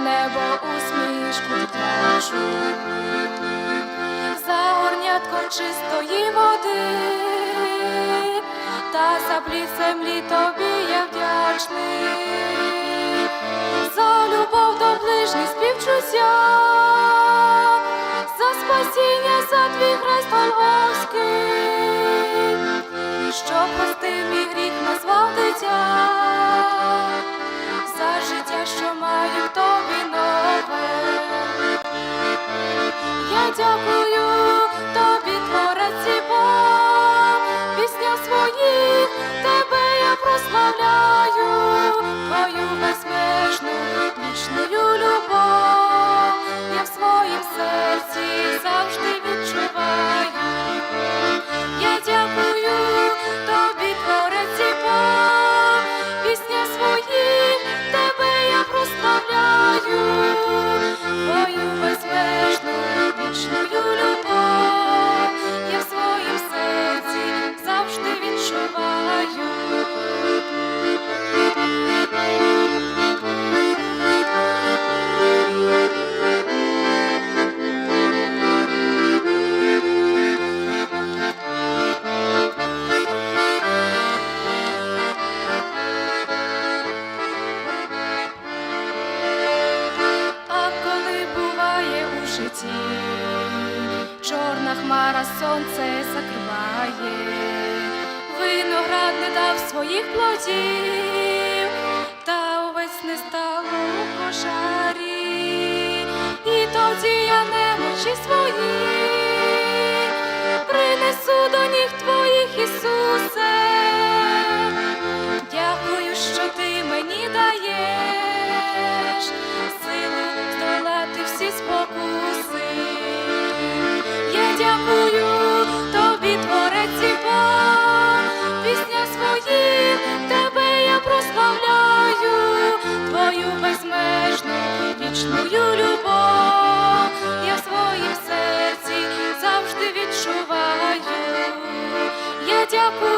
небо усмішку твою за горнятко чистої води та за плід землі тобі я вдячний, за любов до ближніх співчуття, за спасіння за твій хрест Голгофський. Дякую чорна хмара сонце закриває, виноград не дав своїх плодів, та увесь не стало у пожарі, і тоді я немочі свої принесу до ніг твоїх, Ісусе. Відчуваю. Я дякую,